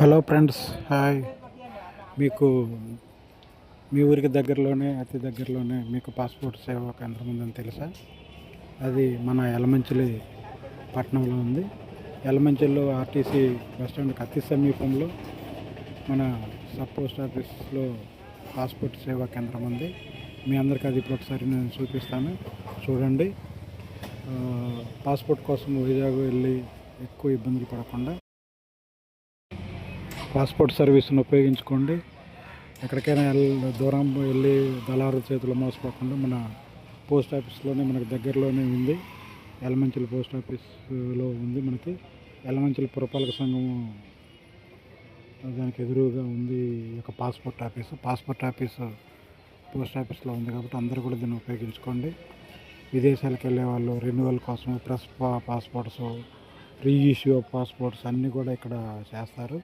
Hello friends hi. మీకు మీ ఊరికి దగ్గరలోనే అతి దగ్గరలోనే మీకు పాస్పోర్ట్ సేవా కేంద్రం ఉందని తెలుసా? అది మన యలమంచిలి పట్టణంలో ఉంది. ఎలమంచిలో ఆర్టీసీ బస్ స్టాండ్కి అతి సమీపంలో మన సబ్ పోస్ట్ ఆఫీస్లో పాస్పోర్ట్ సేవా కేంద్రం ఉంది. మీ అందరికీ అది ఇప్పుడు ఒకసారి నేను చూపిస్తాను. చూడండి. పాస్పోర్ట్ కోసం వైజాగ్ వెళ్ళి ఎక్కువ ఇబ్బందులు పడకుండా పాస్పోర్ట్ సర్వీస్ను ఉపయోగించుకోండి. ఎక్కడికైనా వెళ్ళ దూరం వెళ్ళి దళారుల చేతులు మోసపోకుండా మన పోస్ట్ ఆఫీస్లోనే మనకు దగ్గరలోనే ఉంది. ఎలమంచిల పోస్ట్ ఆఫీస్లో ఉంది మనకి. ఎలమంచిల పురపాలక సంఘం దానికి ఎదురుగా ఉంది ఒక passport office. Passport office post ఆఫీస్లో ఉంది కాబట్టి అందరూ కూడా దీన్ని ఉపయోగించుకోండి. విదేశాలకు వెళ్ళే వాళ్ళు రెన్యువల్ కోసం press passports reissue of passports అన్నీ కూడా ఇక్కడ చేస్తారు.